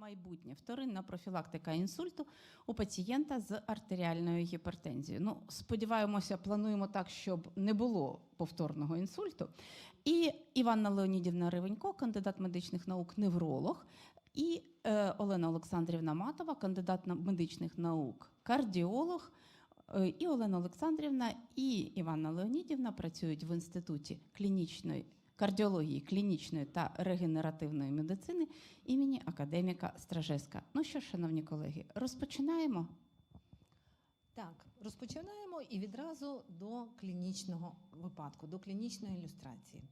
Майбутнє. Вторинна профілактика інсульту у пацієнта з артеріальною гіпертензією. Ну, сподіваємося, плануємо так, щоб не було повторного інсульту. І Іванна Леонідівна Ривенько, кандидат медичних наук, невролог, і е, Олена Олександрівна Матова, кандидат на- медичних наук, кардіолог. Е, І Олена Олександрівна, і Іванна Леонідівна працюють в інституті клінічної кардіології, клінічної та регенеративної медицини імені академіка Стражеска. Ну що, шановні колеги, розпочинаємо. Так, розпочинаємо і відразу до клінічного випадку, до клінічної ілюстрації.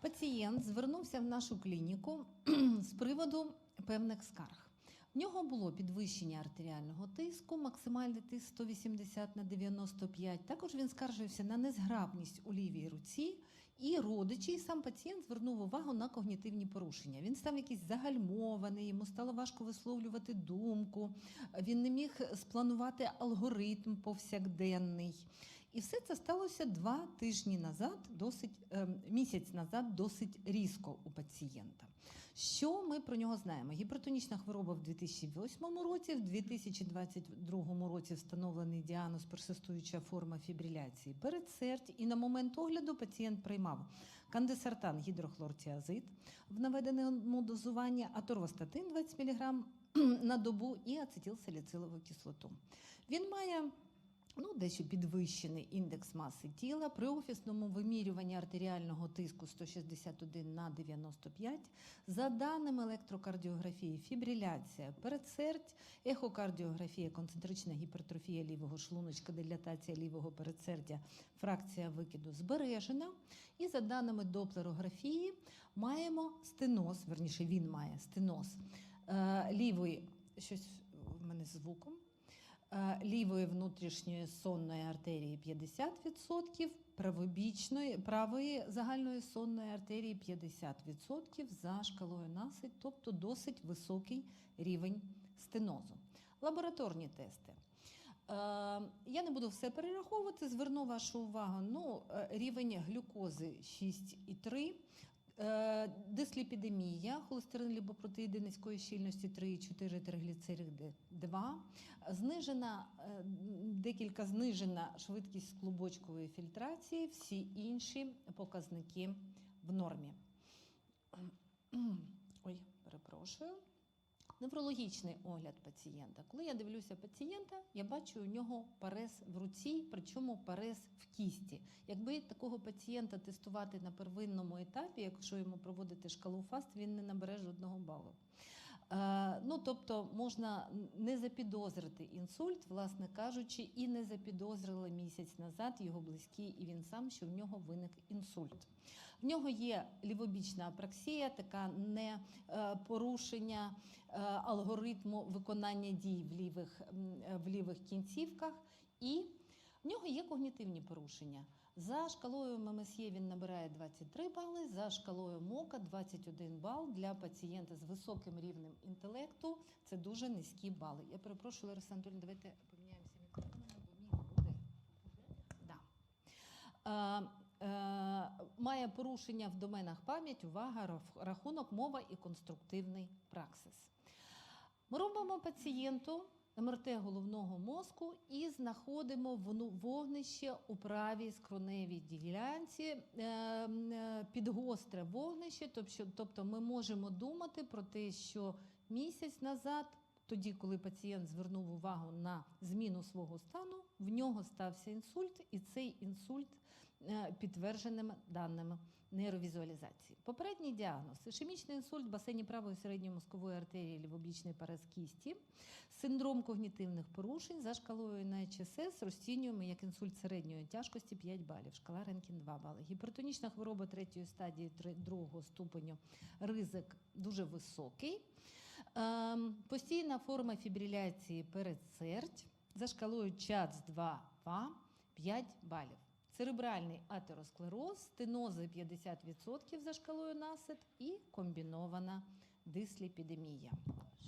Пацієнт звернувся в нашу клініку з приводу певних скарг. В нього було підвищення артеріального тиску, максимальний тиск 180 на 95. Також він скаржився на незграбність у лівій руці, і родичі, і сам пацієнт звернув увагу на когнітивні порушення. Він став якийсь загальмований, йому стало важко висловлювати думку, він не міг спланувати алгоритм повсякденний. І все це сталося два тижні назад, досить ем, місяць назад, досить різко у пацієнта. Що ми про нього знаємо? Гіпертонічна хвороба в 2008 році, в 2022 році встановлений діагноз персистуюча форма фібриляції передсердь. І на момент огляду пацієнт приймав кандесартан гідрохлортіазид в наведеному дозуванні, аторвастатин 20 мг на добу і ацетилсаліцилову кислоту. Він має Ну, дещо підвищений індекс маси тіла при офісному вимірюванні артеріального тиску 161 на 95. За даними електрокардіографії, фібриляція передсердь, ехокардіографія, концентрична гіпертрофія лівого шлуночка, дилатація лівого передсердя, фракція викиду збережена. І за даними доплерографії, маємо стеноз, верніше він має стеноз е, лівої, щось в мене з звуком. Е, лівої внутрішньої сонної артерії 50%, правобічної, правої загальної сонної артерії 50% за шкалою насить, тобто досить високий рівень стенозу. Лабораторні тести. Е, Я не буду все перераховувати, зверну вашу увагу. Ну, е, рівень глюкози 6,3, Е, Дисліпідемія, холестерин ліпопротеїди низької щільності 3,4 тригліцериди 2. Знижена, е, декілька знижена швидкість клубочкової фільтрації, всі інші показники в нормі. Ой, перепрошую. Неврологічний огляд пацієнта. Коли я дивлюся пацієнта, я бачу у нього парез в руці, причому парез в кісті. Якби такого пацієнта тестувати на первинному етапі, якщо йому проводити шкалу ФАСТ, він не набере жодного балу. Е, ну, тобто можна не запідозрити інсульт, власне кажучи, і не запідозрили місяць назад його близькі, і він сам, що в нього виник інсульт. В нього є лівобічна апраксія, така не е, порушення е, алгоритму виконання дій в лівих, в лівих кінцівках, і в нього є когнітивні порушення. За шкалою ММСЄ він набирає 23 бали, за шкалою МОКа 21 бал для пацієнта з високим рівнем інтелекту. Це дуже низькі бали. Я перепрошую, Лариса Анатольовна, давайте поміняємося мікрофонами, бо мій буде. Да. Е, е, має порушення в доменах пам'ять, увага, рахунок, мова і конструктивний праксис. Ми робимо пацієнту МРТ головного мозку і знаходимо вогнище у правій скроневій ділянці, е, е, підгостре вогнище. Тобто, тобто ми можемо думати про те, що місяць назад, тоді, коли пацієнт звернув увагу на зміну свого стану, в нього стався інсульт, і цей інсульт е, підтвердженими даними нейровізуалізації. Попередній діагноз ішемічний інсульт в басейні правої середньомозкової артерії лівобічний парез кісті, синдром когнітивних порушень за шкалою НHSS розцінюємо як інсульт середньої тяжкості 5 балів, шкала Ренкін 2 бали. Гіпертонічна хвороба третьої стадії другого ступеню, ризик дуже високий. Ем, постійна форма фібриляції передсердь за шкалою ЧАЦ 2 ва 5 балів. Церебральний атеросклероз, стенози 50% за шкалою насид і комбінована дисліпідемія.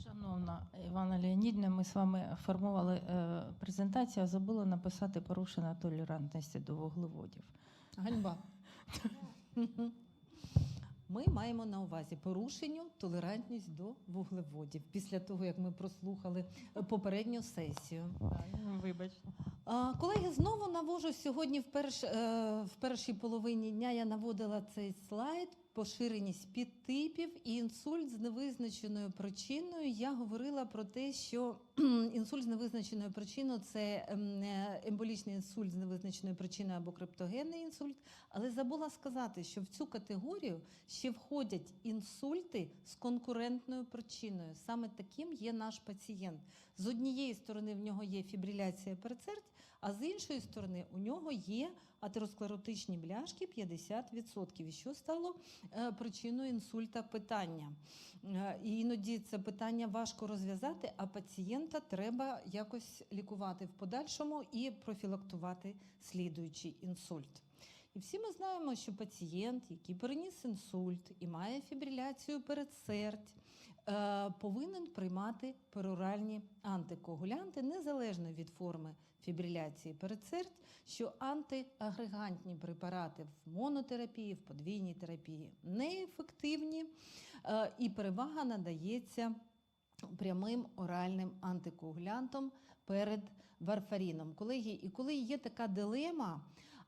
Шановна Івана Леонідівна, ми з вами формували е, презентацію, а забула написати порушена толерантність до вуглеводів. Ганьба. Ми маємо на увазі порушенню толерантність до вуглеводів після того, як ми прослухали е, попередню сесію. Вибачте. Колеги, знову навожу сьогодні в, перш, е, в першій половині дня я наводила цей слайд. Поширеність підтипів і інсульт з невизначеною причиною. Я говорила про те, що інсульт з невизначеною причиною це ем, емболічний інсульт з невизначеною причиною або криптогенний інсульт. Але забула сказати, що в цю категорію ще входять інсульти з конкурентною причиною. Саме таким є наш пацієнт. З однієї сторони в нього є фібриляція передсердь, а з іншої сторони у нього є атеросклеротичні бляшки 50%. І що стало е, причиною інсульта питання? Е, І іноді це питання важко розв'язати, а пацієнта треба якось лікувати в подальшому і профілактувати слідуючий інсульт. І всі ми знаємо, що пацієнт, який переніс інсульт і має фібриляцію передсердь, повинен приймати пероральні антикоагулянти незалежно від форми фібриляції передсердь, що антиагрегантні препарати в монотерапії, в подвійній терапії неефективні, е, і перевага надається прямим оральним антикоагулянтом перед варфаріном. Колеги, і коли є така дилема,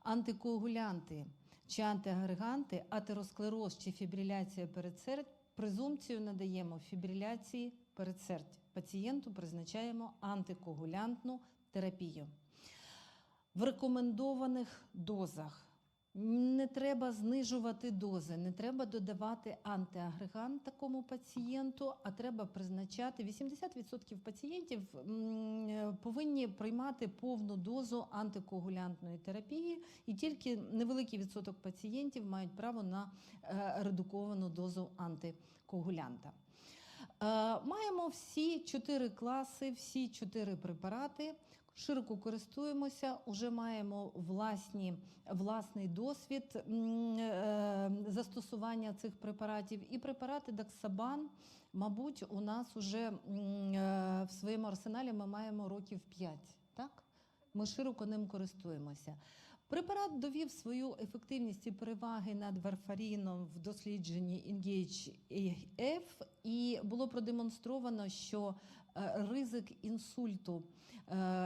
антикоагулянти чи антиагреганти, атеросклероз чи фібриляція передсердь, презумпцію надаємо фібриляції передсердь. Пацієнту призначаємо антикоагулянтну терапію. В рекомендованих дозах не треба знижувати дози, не треба додавати антиагрегант такому пацієнту, а треба призначати 80% пацієнтів е, повинні приймати повну дозу антикоагулянтної терапії, і тільки невеликий відсоток пацієнтів мають право на е, редуковану дозу антикоагулянта. Е, Маємо всі чотири класи, всі чотири препарати. Широко користуємося, вже маємо власні, власний досвід е, застосування цих препаратів. І препарати Даксабан, мабуть, у нас вже в своєму арсеналі ми маємо років 5. Так? Ми широко ним користуємося. Препарат довів свою ефективність і переваги над варфаріном в дослідженні Engage-AF, і було продемонстровано, що е, ризик інсульту е,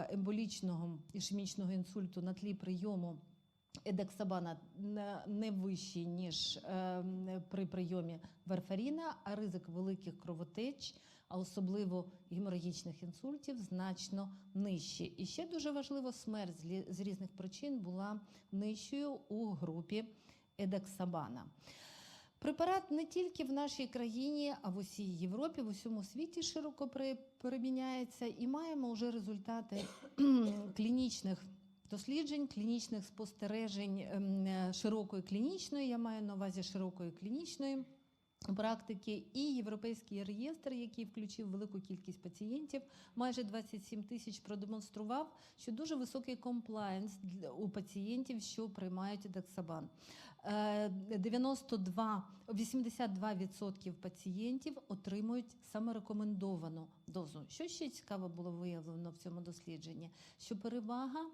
емболічного ішемічного інсульту на тлі прийому едексабана не- вищий, ніж е, при прийомі варфаріна, а ризик великих кровотеч, а особливо геморагічних інсультів, значно нижчий. І ще дуже важливо, смерть з різних причин була нижчою у групі едексабана. Препарат не тільки в нашій країні, а в усій Європі, в усьому світі широко при- переміняється, і маємо вже результати клінічних досліджень, клінічних спостережень ем, широкої клінічної, я маю на увазі широкої клінічної практики, і європейський реєстр, який включив велику кількість пацієнтів, майже 27 тисяч, продемонстрував, що дуже високий комплаєнс у пацієнтів, що приймають дексабан. Е, 92, 82% пацієнтів отримують саме рекомендовану дозу. Що ще цікаво було виявлено в цьому дослідженні? Що перевага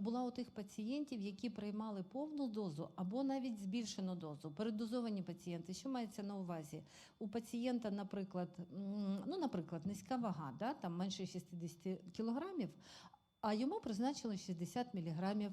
була у тих пацієнтів, які приймали повну дозу або навіть збільшену дозу. Передозовані пацієнти, що мається на увазі? У пацієнта, наприклад, ну, наприклад, низька вага, да, там менше 60 кілограмів, а йому призначили 60 мг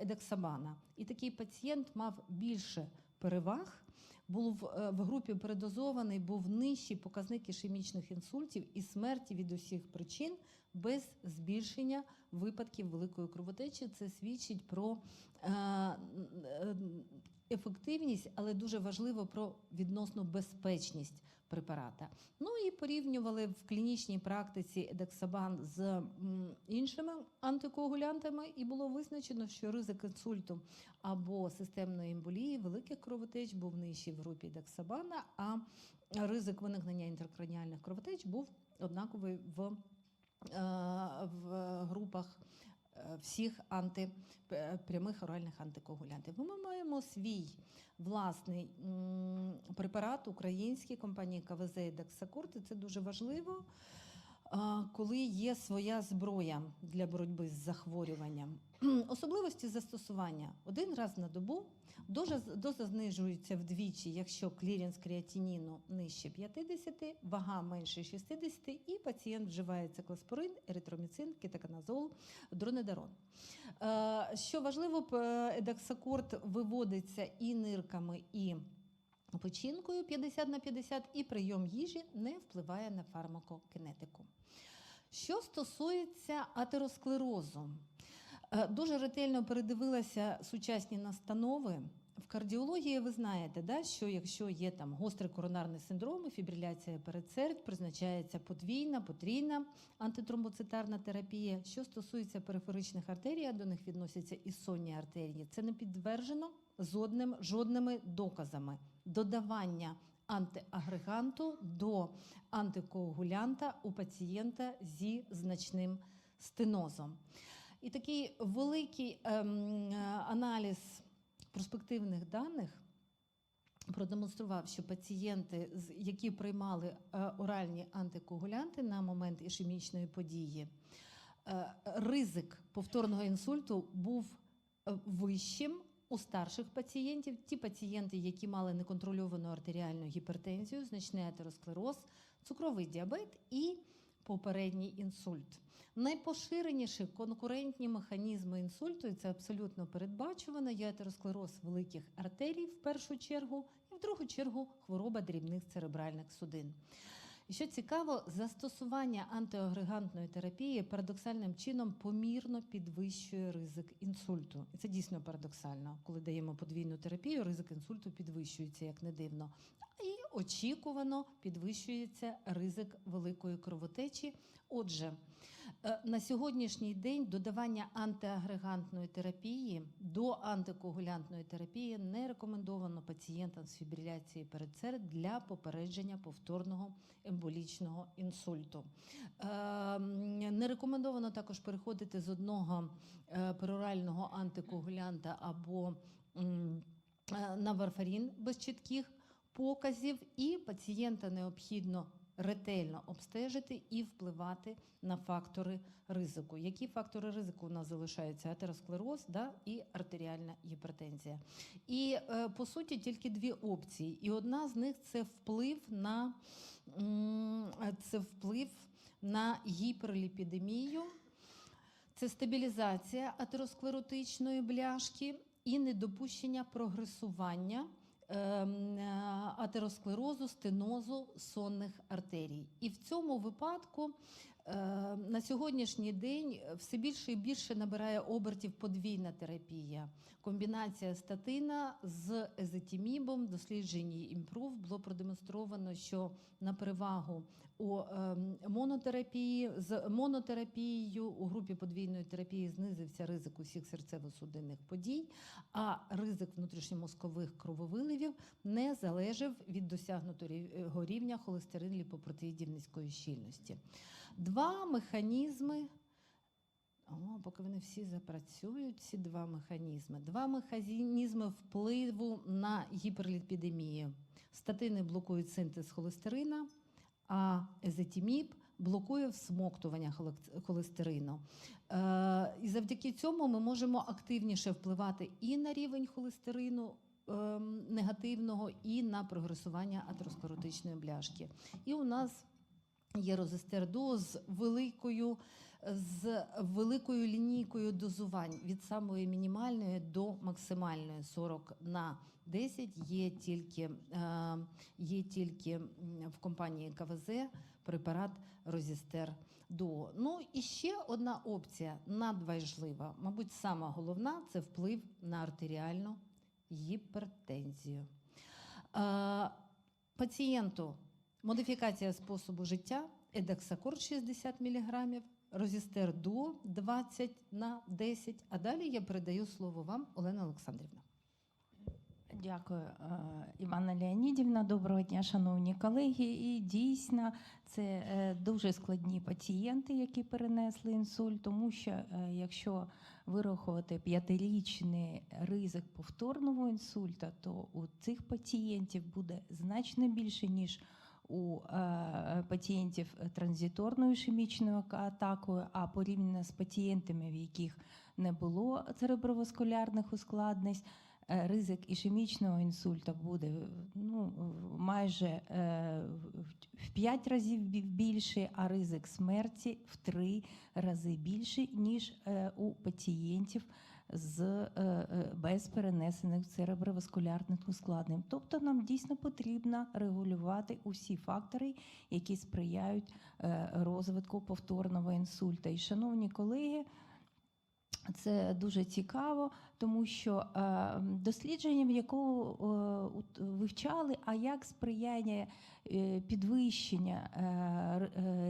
едексабана. І такий пацієнт мав більше переваг, був е, в групі передозований, був нижчий показник ішемічних інсультів і смерті від усіх причин без збільшення випадків великої кровотечі. Це свідчить про е, е, ефективність, але дуже важливо про відносну безпечність препарата. Ну і порівнювали в клінічній практиці едексабан з іншими антикоагулянтами, і було визначено, що ризик інсульту або системної емболії, великих кровотеч був нижчий в групі едексабана, а ризик виникнення інтеркраніальних кровотеч був однаковий в, е, в групах всіх анти, прямих оральних антикоагулянтів. Ми маємо свій власний препарат український компанії КВЗ і Дексакурт, це дуже важливо. Коли є своя зброя для боротьби з захворюванням. Особливості застосування один раз на добу. Доза, доза знижується вдвічі, якщо клірінс креатиніну нижче 50, вага менше 60, і пацієнт вживає циклоспорин, еритроміцин, кетоканазол, дронедарон. Е, Що важливо, едаксакорд виводиться і нирками, і печінкою 50 на 50, і прийом їжі не впливає на фармакокінетику. Що стосується атеросклерозу, Е, Дуже ретельно передивилася сучасні настанови. В кардіології ви знаєте, да, що якщо є там гострий коронарний синдром, і фібриляція передсердь, призначається подвійна, потрійна антитромбоцитарна терапія. Що стосується периферичних артерій, до них відносяться і сонні артерії. Це не підтверджено жодним, жодними доказами. Додавання антиагреганту до антикоагулянта у пацієнта зі значним стенозом. І такий великий ем, аналіз проспективних даних продемонстрував, що пацієнти, які приймали е, оральні антикоагулянти на момент ішемічної події, е, ризик повторного інсульту був е, вищим у старших пацієнтів. Ті пацієнти, які мали неконтрольовану артеріальну гіпертензію, значний атеросклероз, цукровий діабет і попередній інсульт. Найпоширеніші конкурентні механізми інсульту, і це абсолютно передбачувано, є атеросклероз великих артерій в першу чергу, і в другу чергу хвороба дрібних церебральних судин. І що цікаво, застосування антиагрегантної терапії парадоксальним чином помірно підвищує ризик інсульту. І це дійсно парадоксально. Коли даємо подвійну терапію, ризик інсульту підвищується, як не дивно. І очікувано підвищується ризик великої кровотечі. Отже, е, на сьогоднішній день додавання антиагрегантної терапії до антикоагулянтної терапії не рекомендовано пацієнтам з фібриляцією передсердь для попередження повторного емболічного інсульту. Е, Не рекомендовано також переходити з одного е, перорального антикоагулянта або е, на варфарін без чітких показів, і пацієнта необхідно ретельно обстежити і впливати на фактори ризику. Які фактори ризику у нас залишаються? Атеросклероз да, і артеріальна гіпертензія. І е, по суті тільки дві опції. І одна з них це вплив на, це вплив на гіперліпідемію. Це стабілізація атеросклеротичної бляшки і недопущення прогресування атеросклерозу, стенозу сонних артерій. І в цьому випадку е, на сьогоднішній день все більше і більше набирає обертів подвійна терапія. Комбінація статина з езетімібом, дослідженні імпрув було продемонстровано, що на перевагу у ем, монотерапії з монотерапією у групі подвійної терапії знизився ризик усіх серцево-судинних подій, а ризик внутрішньомозкових крововиливів не залежав від досягнутого рівня холестерин ліпопротеїдів низької щільності. Два механізми. О, поки вони всі запрацюють, ці два механізми. Два механізми впливу на гіперліпідемію. Статини блокують синтез холестерина, а езетіміб блокує всмоктування холестерину. Е, і завдяки цьому ми можемо активніше впливати і на рівень холестерину ем, негативного, і на прогресування атеросклеротичної бляшки. І у нас є розестердо з великою, з великою лінійкою дозувань від самої мінімальної до максимальної 40 на 10 є тільки, е, є тільки в компанії КВЗ препарат Розістер Дуо. Ну і ще одна опція надважлива, мабуть, сама головна це вплив на артеріальну гіпертензію. Е, Пацієнту модифікація способу життя, едексакорд 60 мг, розістер дуо 20 на 10. А далі я передаю слово вам, Олена Олександрівна. Дякую, е, Івана Леонідівна. Доброго дня, шановні колеги. І дійсно, це е, дуже складні пацієнти, які перенесли інсульт, тому що е, якщо вирахувати п'ятирічний ризик повторного інсульта, то у цих пацієнтів буде значно більше, ніж у е, пацієнтів транзиторною ішемічною атакою, а порівняно з пацієнтами, в яких не було цереброваскулярних ускладнень, е, ризик ішемічного інсульту буде ну, майже е, в 5 разів бі- більший, а ризик смерті в 3 рази більший, ніж е, у пацієнтів з е, е, без перенесених цереброваскулярних ускладнень. Тобто нам дійсно потрібно регулювати усі фактори, які сприяють е, розвитку повторного інсульта. І, шановні колеги, це дуже цікаво, тому що е, дослідження, якого е, вивчали, а як сприяє е, підвищення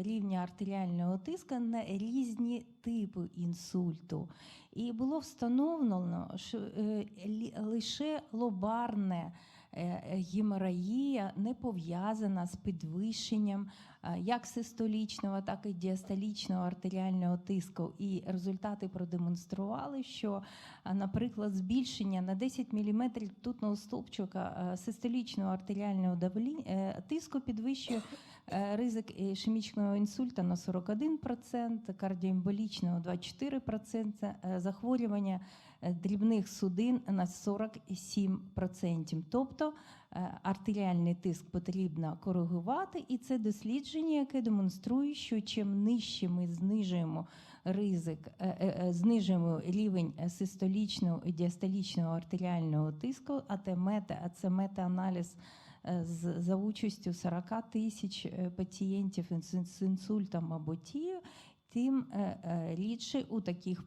рівня артеріального тиску на різні типи інсульту. І було встановлено, що лише лобарне геморагія не пов'язана з підвищенням е, як систолічного, так і діастолічного артеріального тиску. І результати продемонстрували, що, е, наприклад, збільшення на 10 мм ртутного стовпчика е, систолічного артеріального е, тиску підвищує е, ризик ішемічного інсульта на 41%, кардіоемболічного 24%, е, захворювання е, дрібних судин на 47%. Тобто е, артеріальний тиск потрібно коригувати, і це дослідження, яке демонструє, що чим нижче ми знижуємо ризик, е, е, е, знижуємо рівень е, систолічного і діастолічного артеріального тиску, а це мета, а це мета-аналіз е, за участю 40 тисяч е, пацієнтів з інсультом або тією, тим е, е, рідше у таких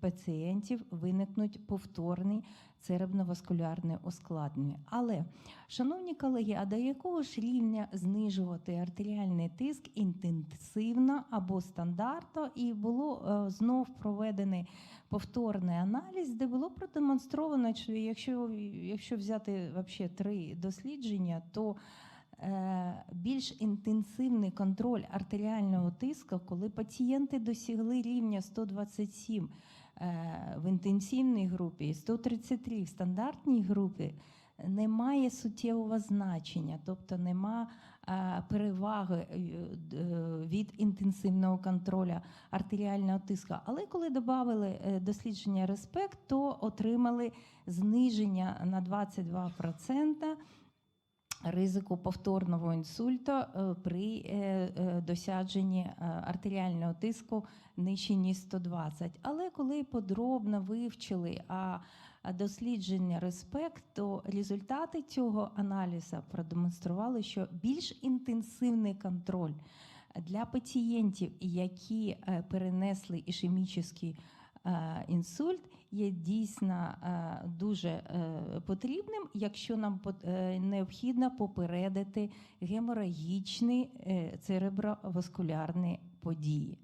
пацієнтів виникнуть повторні церебно-васкулярні ускладнення. Але, шановні колеги, а до якого ж рівня знижувати артеріальний тиск інтенсивно або стандартно? І було е, знов проведений повторний аналіз, де було продемонстровано, що якщо, якщо взяти вообще три дослідження, то е, більш інтенсивний контроль артеріального тиску, коли пацієнти досягли рівня 127 е, в інтенсивній групі і 133 в стандартній групі, не має суттєвого значення, тобто нема е, переваги е, е, від інтенсивного контролю артеріального тиску. Але коли додали дослідження респект, то отримали зниження на 22% ризику повторного інсульту е, при е, е, досядженні артеріального тиску нижче ніж 120. Але коли подробно вивчили дослідження респект, то результати цього аналізу продемонстрували, що більш інтенсивний контроль для пацієнтів, які перенесли ішемічний інсульт, є дійсно е, дуже е, потрібним, якщо нам е, необхідно попередити геморагічні цереброваскулярні події.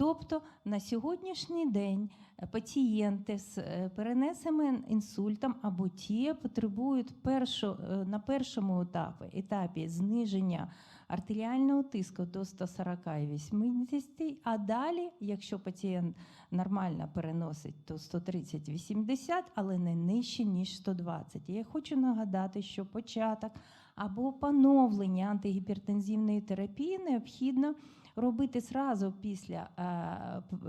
Тобто на сьогоднішній день пацієнти з перенесеним інсультом або ті потребують першо, е, на першому етапі, етапі зниження артеріального тиску до 140 і 80, а далі, якщо пацієнт нормально переносить, то 130-80, але не нижче, ніж 120. Я хочу нагадати, що початок або поновлення антигіпертензивної терапії необхідно робити зразу після е,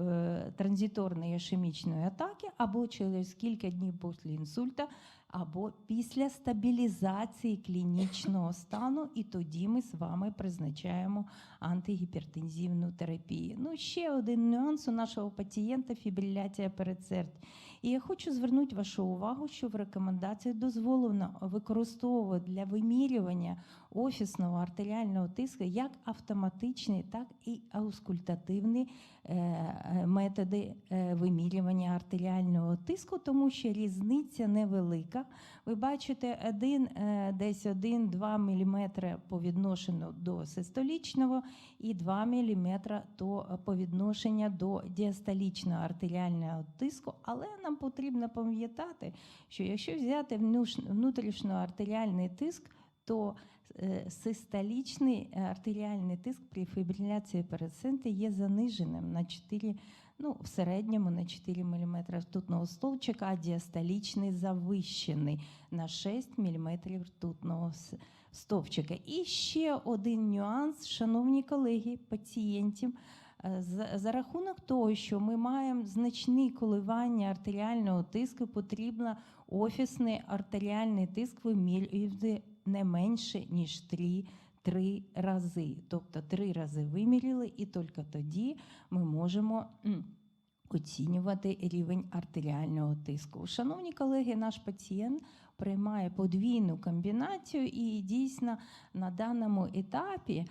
е, транзиторної ішемічної атаки, або через кілька днів після інсульта, або після стабілізації клінічного стану, і тоді ми з вами призначаємо антигіпертензивну терапію. Ну, ще один нюанс у нашого пацієнта фібриляція передсердь. І я хочу звернути вашу увагу, що в рекомендації дозволено використовувати для вимірювання офісного артеріального тиску як автоматичні, так і аускультативні е, е, методи е, вимірювання артеріального тиску, тому що різниця невелика. Ви бачите, один, десь 1-2 мм по відношенню до систолічного і 2 мм то по відношенню до діастолічного артеріального тиску. Але нам потрібно пам'ятати, що якщо взяти внутрішньоартеріальний тиск, то е, систолічний е, артеріальний тиск при фібриляції передсенти є заниженим на 4, ну, в середньому на 4 мм ртутного стовпчика, а діастолічний завищений на 6 мм ртутного стовпчика. І ще один нюанс, шановні колеги, пацієнтів. Е, За, рахунок того, що ми маємо значні коливання артеріального тиску, потрібно офісний артеріальний тиск вимірювати не менше, ніж 3, 3 рази. Тобто 3 рази виміряли, і тільки тоді ми можемо оцінювати рівень артеріального тиску. Шановні колеги, наш пацієнт приймає подвійну комбінацію, і дійсно на даному етапі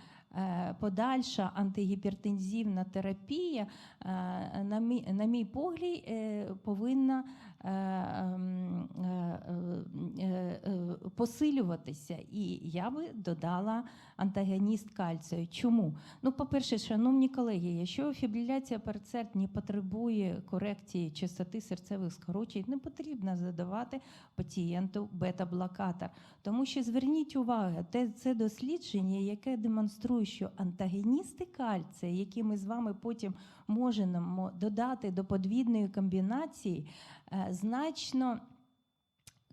подальша антигіпертензивна терапія, е, на мій, погляд, е, повинна е, е, е, е, посилюватися. І я би додала антагоніст кальцію. Чому? Ну, по-перше, шановні колеги, якщо фібриляція передсердь не потребує корекції частоти серцевих скорочень, не потрібно задавати пацієнту бета-блокатор. Тому що зверніть увагу, це дослідження, яке демонструє, що антагоністи кальція, які ми з вами потім можемо додати до подвійної комбінації, е, значно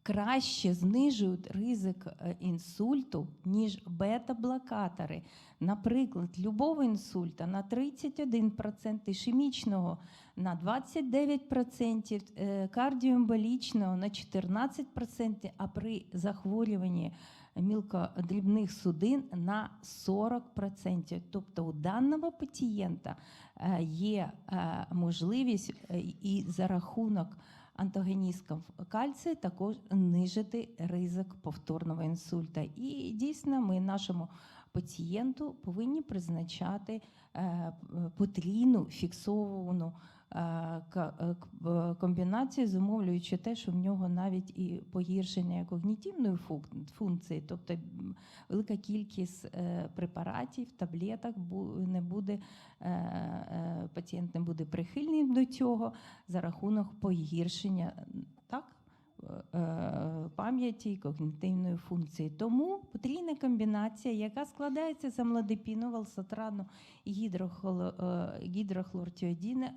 краще знижують ризик е, інсульту, ніж бета-блокатори. Наприклад, любого інсульта на 31%, ішемічного на 29%, е, кардіоемболічного на 14%, а при захворюванні мілкодрібних судин на 40%. Тобто у даного пацієнта е, є е, можливість е, і за рахунок антагоністків кальцію також знижити ризик повторного інсульта. І дійсно ми нашому пацієнту повинні призначати е, потрійну фіксовану е, е, е, комбінацію, зумовлюючи те, що в нього навіть і погіршення когнітивної функ- функції, тобто велика кількість препаратів, таблеток не буде, пацієнт не буде прихильним до цього за рахунок погіршення пам'яті і когнітивної функції. Тому потрійна комбінація, яка складається з амлодипіну, валсатрану і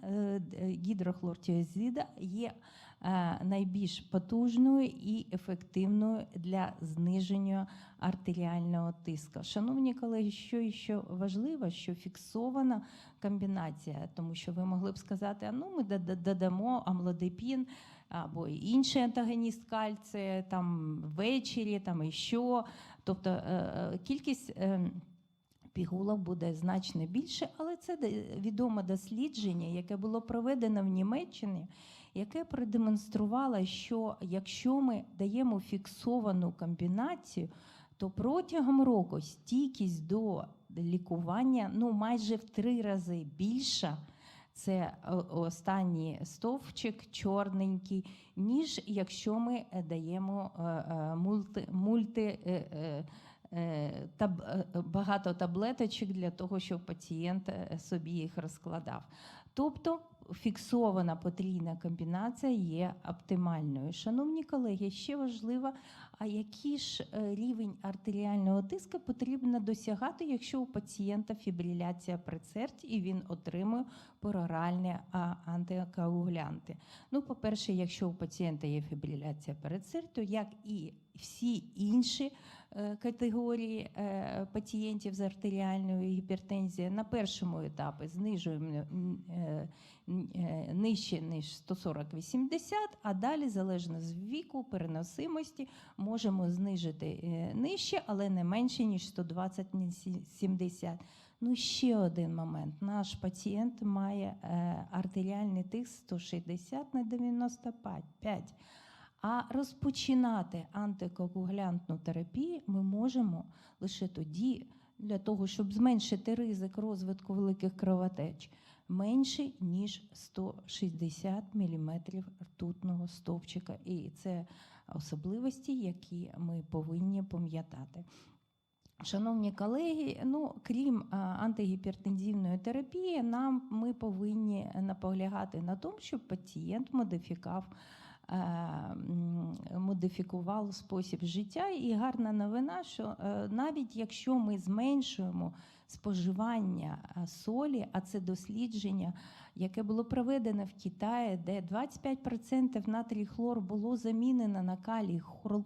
е, е, гідрохлортіозида, є е, найбільш потужною і ефективною для зниження артеріального тиску. Шановні колеги, що ще важливо, що фіксована комбінація, тому що ви могли б сказати, а ну ми дода- додамо амлодипін або інший антагоніст кальція там ввечері, там і що. Тобто е, е, кількість. е, Пігулок буде значно більше, але це відоме дослідження, яке було проведено в Німеччині, яке продемонструвало, що якщо ми даємо фіксовану комбінацію, то протягом року стійкість до лікування ну, майже в три рази більша. Це останній стовпчик чорненький, ніж якщо ми е, даємо е, е, мульти, мульти е, е, е, таб, е, багато таблеточок для того, щоб пацієнт е, собі їх розкладав. Тобто фіксована потрійна комбінація є оптимальною. Шановні колеги, ще важливо, а який ж е, рівень артеріального тиску потрібно досягати, якщо у пацієнта фібриляція предсердь і він отримує пероральні антикоагулянти. Ну, по-перше, якщо у пацієнта є фібриляція передсердь, то як і всі інші е, категорії е, пацієнтів з артеріальною гіпертензією, на першому етапі знижуємо е, нижче ніж 140-80, а далі, залежно з віку, переносимості, можемо знижити нижче, але не менше ніж 120-70. Ну, ще один момент. Наш пацієнт має артеріальний тиск 160 на 95. А розпочинати антикоагулянтну терапію ми можемо лише тоді, для того, щоб зменшити ризик розвитку великих кровотеч, менше ніж 160 мм ртутного стовпчика. І це особливості, які ми повинні пам'ятати. Шановні колеги, ну крім антигіпертензивної терапії, нам ми повинні наполягати на тому, щоб пацієнт модифікав. Е, Модифікував спосіб життя, і гарна новина, що е, навіть якщо ми зменшуємо споживання е, солі, а це дослідження, яке було проведено в Китаї, де 25% натрій хлор було замінено на калій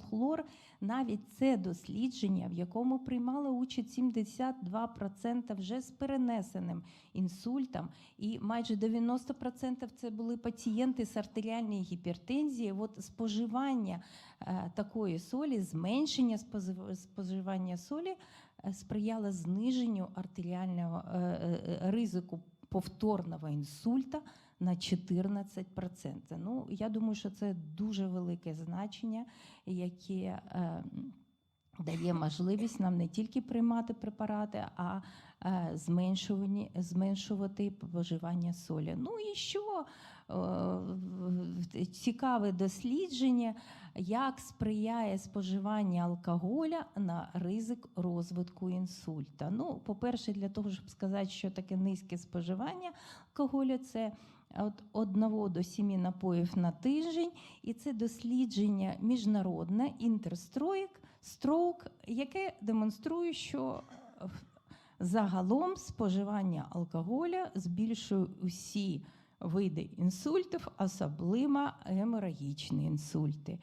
хлор, навіть це дослідження, в якому приймало участь 72% вже з перенесеним інсультом, і майже 90% це були пацієнти з артеріальною гіпертензією. От споживання е, такої солі, зменшення споживання солі е, сприяло зниженню артеріального е, е, ризику повторного інсульта на 14%. Ну, я думаю, що це дуже велике значення, яке дає можливість нам не тільки приймати препарати, а зменшувати споживання солі. Ну і що цікаве дослідження, як сприяє споживання алкоголя на ризик розвитку інсульта. Ну, по-перше, для того, щоб сказати, що таке низьке споживання алкоголю, це від 1 до 7 напоїв на тиждень, і це дослідження міжнародне інтерстроїк, строк, яке демонструє, що е, загалом споживання алкоголя збільшує усі види інсультів, особливо геморагічні інсульти.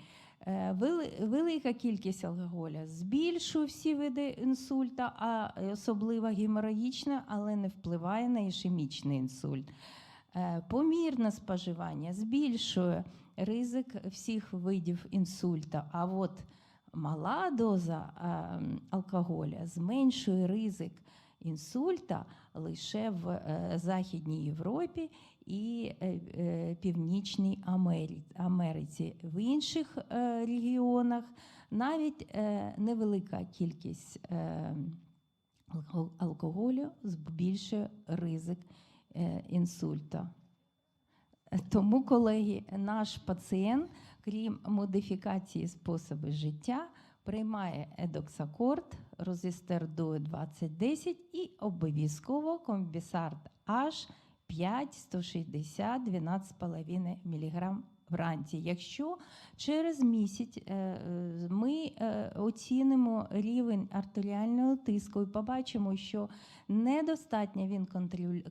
Е, Велика кількість алкоголя збільшує всі види інсульта, а особливо геморагічна, але не впливає на ішемічний інсульт. Е, Помірне споживання збільшує ризик всіх видів інсульта. А от мала доза е, алкоголя зменшує ризик інсульта лише в Західній Європі і е, е, Північній Америці. В інших е, регіонах навіть невелика кількість алкоголю збільшує ризик інсульта. Тому, колеги, наш пацієнт, крім модифікації способу життя, приймає едоксакорд, розістер до 2010 і обов'язково комбісарт H 5 160 12,5 мг вранці. Якщо через місяць е, е, ми е, оцінимо рівень артеріального тиску і побачимо, що недостатньо він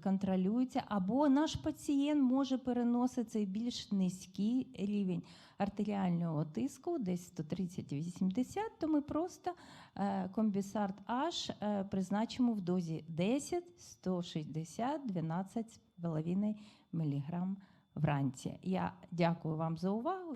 контролюється, або наш пацієнт може переносити цей більш низький рівень артеріального тиску, десь 130-80, то ми просто комбісарт H призначимо в дозі 10, 160, 12,5 мг вранці. Я дякую вам за увагу.